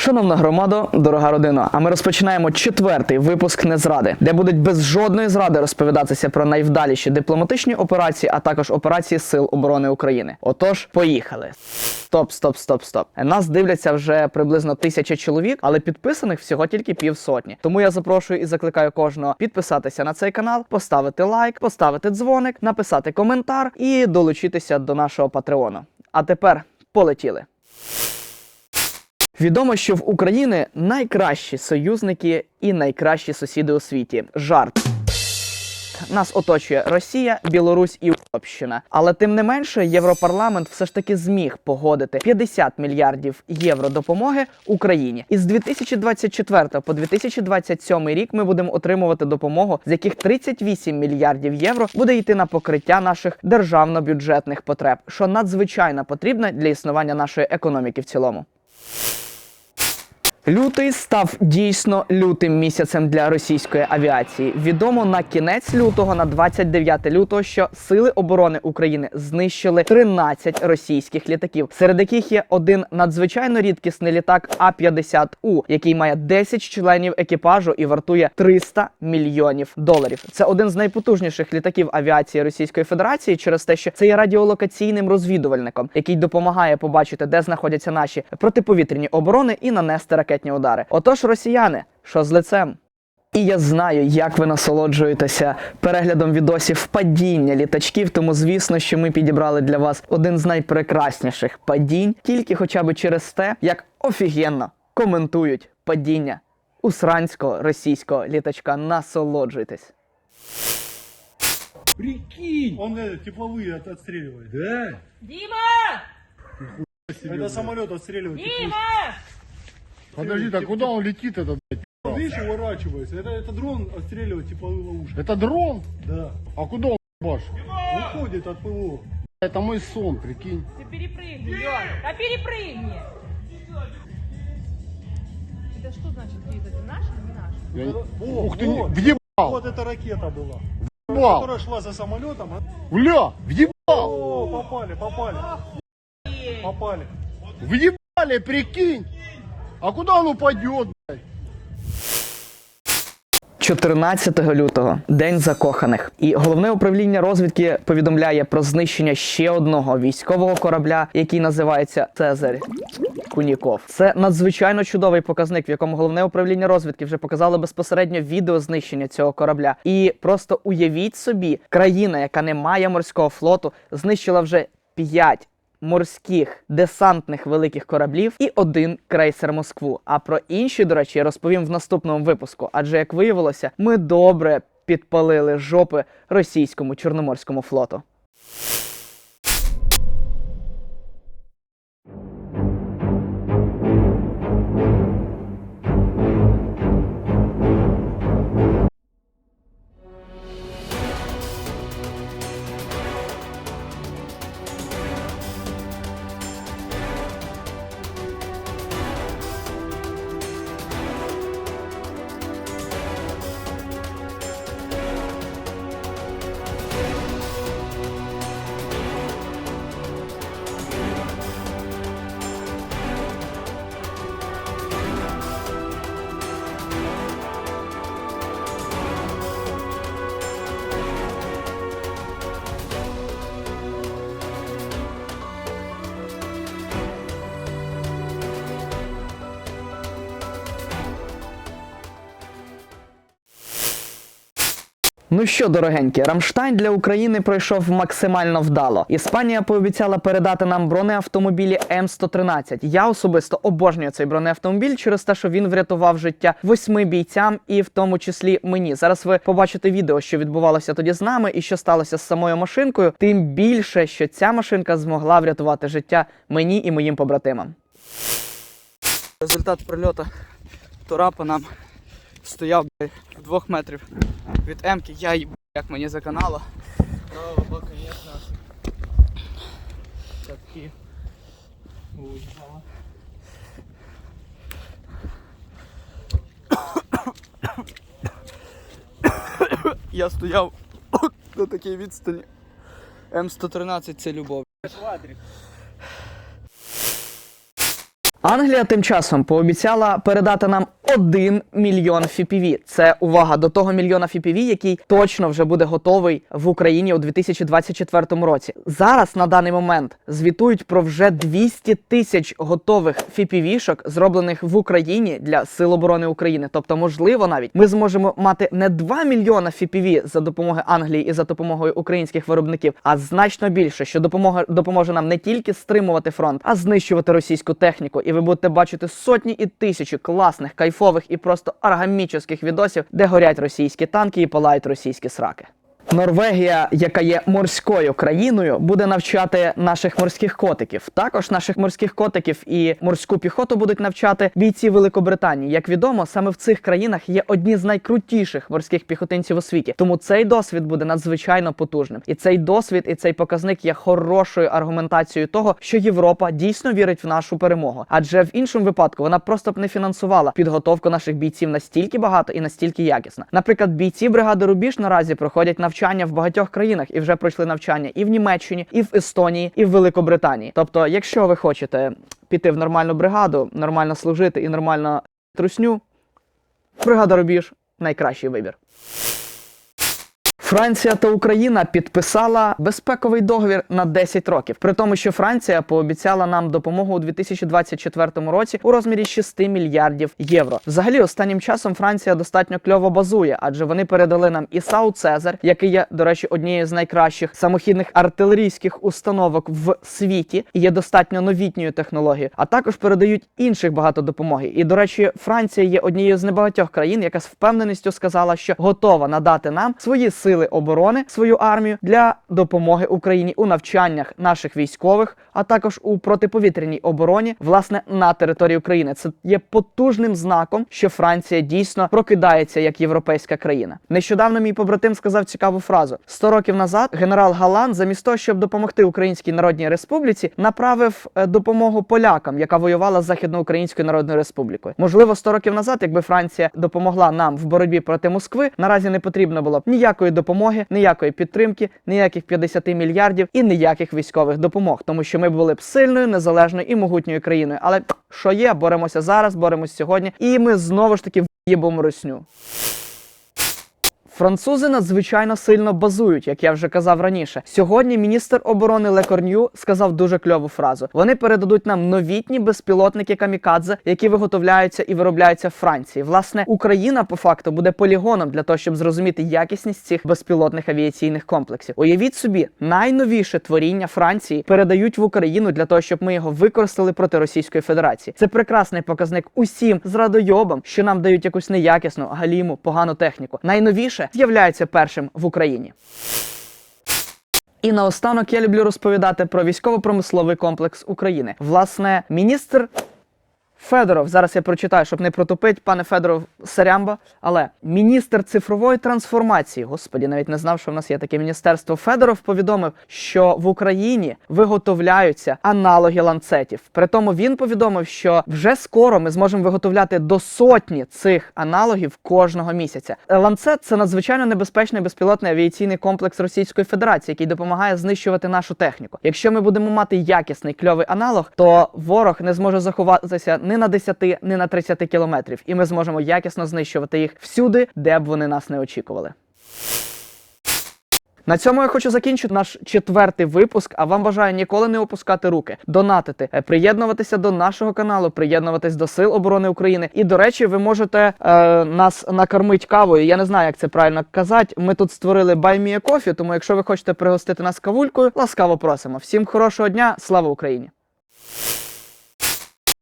Шановна громада, дорога родина. А ми розпочинаємо четвертий випуск незради, де будуть без жодної зради розповідатися про найвдаліші дипломатичні операції, а також операції Сил оборони України. Отож, поїхали. Стоп, стоп, стоп, стоп. Нас дивляться вже приблизно тисяча чоловік, але підписаних всього тільки півсотні. Тому я запрошую і закликаю кожного підписатися на цей канал, поставити лайк, поставити дзвоник, написати коментар і долучитися до нашого патреону. А тепер полетіли. Відомо, що в Україні найкращі союзники і найкращі сусіди у світі. Жарт. Нас оточує Росія, Білорусь і Угорщина. Але тим не менше, Європарламент все ж таки зміг погодити 50 мільярдів євро допомоги Україні. І з 2024 по 2027 рік ми будемо отримувати допомогу, з яких 38 мільярдів євро буде йти на покриття наших державно-бюджетних потреб, що надзвичайно потрібно для існування нашої економіки в цілому. Лютий став дійсно лютим місяцем для російської авіації. Відомо на кінець лютого, на 29 лютого, що сили оборони України знищили 13 російських літаків, серед яких є один надзвичайно рідкісний літак А-50У, який має 10 членів екіпажу і вартує 300 мільйонів доларів. Це один з найпотужніших літаків авіації Російської Федерації через те, що це є радіолокаційним розвідувальником, який допомагає побачити, де знаходяться наші протиповітряні оборони і нанести ракетні удари. Отож, росіяни, що з лицем? І я знаю, як ви насолоджуєтеся переглядом відосів падіння літачків. Тому звісно, що ми підібрали для вас один з найпрекрасніших падінь, тільки хоча б через те, як офігенно коментують падіння усранського російського літачка. Насолоджуйтесь. Прикинь! Он э, тепловые от- отстреливает. Да? Дима! Это самолет отстреливает. Дима! Подожди, так куда он летит этот, блядь? Видишь, уворачивается. Это, это дрон отстреливает тепловые ловушки. Это дрон? Да. А куда он баш? Уходит от ПВО. Это мой сон, прикинь. Ты перепрыгни, Лён. Да перепрыгни! Это что значит? Это наш или не наш? Я... Во, Ух ты, вот. въебал, Вот эта ракета была. въебал, Которая шла за самолетом. а- бля, въебал, О, попали, попали. Попали. въебали, прикинь. А он упадет, блядь? 14 лютого день закоханих, і головне управління розвідки повідомляє про знищення ще одного військового корабля, який називається Цезарь Куніков. Це надзвичайно чудовий показник, в якому головне управління розвідки вже показало безпосередньо відео знищення цього корабля. І просто уявіть собі, країна, яка не має морського флоту, знищила вже 5 морських десантних великих кораблів і один крейсер Москву. А про інші, до речі, я розповім в наступному випуску. Адже як виявилося, ми добре підпалили жопи російському чорноморському флоту. Ну що, дорогенькі, Рамштайн для України пройшов максимально вдало. Іспанія пообіцяла передати нам бронеавтомобілі М113. Я особисто обожнюю цей бронеавтомобіль через те, що він врятував життя восьми бійцям, і в тому числі мені. Зараз ви побачите відео, що відбувалося тоді з нами, і що сталося з самою машинкою. Тим більше, що ця машинка змогла врятувати життя мені і моїм побратимам. Результат прильоту Турапа нам стояв двох метрів від Емки. Я їб, як мені заканало. Право, звісно. Такі. Я стояв на такій відстані. М113 це любов. Англія тим часом пообіцяла передати нам 1 мільйон FPV. Це увага до того мільйона FPV, який точно вже буде готовий в Україні у 2024 році. Зараз на даний момент звітують про вже 200 тисяч готових FPV-шок, зроблених в Україні для Сил оборони України. Тобто, можливо, навіть ми зможемо мати не 2 мільйона FPV за допомогою Англії і за допомогою українських виробників, а значно більше, що допомога допоможе нам не тільки стримувати фронт, а знищувати російську техніку. І ви будете бачити сотні і тисячі класних, кайфових і просто аргамічних відосів, де горять російські танки і палають російські сраки. Норвегія, яка є морською країною, буде навчати наших морських котиків. Також наших морських котиків і морську піхоту будуть навчати бійці Великобританії. Як відомо, саме в цих країнах є одні з найкрутіших морських піхотинців у світі. Тому цей досвід буде надзвичайно потужним. І цей досвід, і цей показник є хорошою аргументацією того, що Європа дійсно вірить в нашу перемогу. Адже в іншому випадку вона просто б не фінансувала підготовку наших бійців настільки багато і настільки якісно. Наприклад, бійці бригади Рубіж наразі проходять навчання в багатьох країнах і вже пройшли навчання і в Німеччині, і в Естонії, і в Великобританії. Тобто, якщо ви хочете піти в нормальну бригаду, нормально служити і нормально трусню, бригада Рубіж найкращий вибір. Франція та Україна підписала безпековий договір на 10 років, при тому, що Франція пообіцяла нам допомогу у 2024 році у розмірі 6 мільярдів євро. Взагалі, останнім часом Франція достатньо кльово базує, адже вони передали нам і САУ Цезар, який є, до речі, однією з найкращих самохідних артилерійських установок в світі і є достатньо новітньою технологією. А також передають інших багато допомоги. І до речі, Франція є однією з небагатьох країн, яка з впевненістю сказала, що готова надати нам свої сили оборони, свою армію для допомоги Україні у навчаннях наших військових, а також у протиповітряній обороні, власне, на території України. Це є потужним знаком, що Франція дійсно прокидається як європейська країна. Нещодавно мій побратим сказав цікаву фразу: 100 років назад генерал Галан, замість того, щоб допомогти Українській Народній Республіці, направив е, допомогу полякам, яка воювала з Західноукраїнською Народною Республікою. Можливо, 100 років назад, якби Франція допомогла нам в боротьбі проти Москви, наразі не потрібно було б ніякої допомоги, ніякої підтримки, ніяких 50 мільярдів і ніяких військових допомог, тому що ми були б сильною, незалежною і могутньою країною. Але що є, боремося зараз, боремося сьогодні, і ми знову ж таки в'їбом русню. Французи надзвичайно сильно базують, як я вже казав раніше. Сьогодні міністр оборони Лекорню сказав дуже кльову фразу. Вони передадуть нам новітні безпілотники камікадзе, які виготовляються і виробляються в Франції. Власне, Україна по факту буде полігоном для того, щоб зрозуміти якісність цих безпілотних авіаційних комплексів. Уявіть собі, найновіше творіння Франції передають в Україну для того, щоб ми його використали проти Російської Федерації. Це прекрасний показник усім зрадойобам, що нам дають якусь неякісну, галіму, погану техніку. Найновіше з'являється першим в Україні. І наостанок я люблю розповідати про військово-промисловий комплекс України. Власне, міністр Федоров, зараз я прочитаю, щоб не протупить, пане Федоров Сарямба, але міністр цифрової трансформації, господі, навіть не знав, що в нас є таке міністерство. Федоров повідомив, що в Україні виготовляються аналоги ланцетів. При тому він повідомив, що вже скоро ми зможемо виготовляти до сотні цих аналогів кожного місяця. Ланцет це надзвичайно небезпечний безпілотний авіаційний комплекс Російської Федерації, який допомагає знищувати нашу техніку. Якщо ми будемо мати якісний кльовий аналог, то ворог не зможе заховатися ні на 10, ні на 30 кілометрів, і ми зможемо якісно знищувати їх всюди, де б вони нас не очікували. На цьому я хочу закінчити наш четвертий випуск. А вам бажаю ніколи не опускати руки, донатити, е, приєднуватися до нашого каналу, приєднуватись до Сил оборони України. І до речі, ви можете е, нас накормити кавою. Я не знаю, як це правильно казати. Ми тут створили Баймія Кофі, тому якщо ви хочете пригостити нас кавулькою, ласкаво просимо. Всім хорошого дня, слава Україні!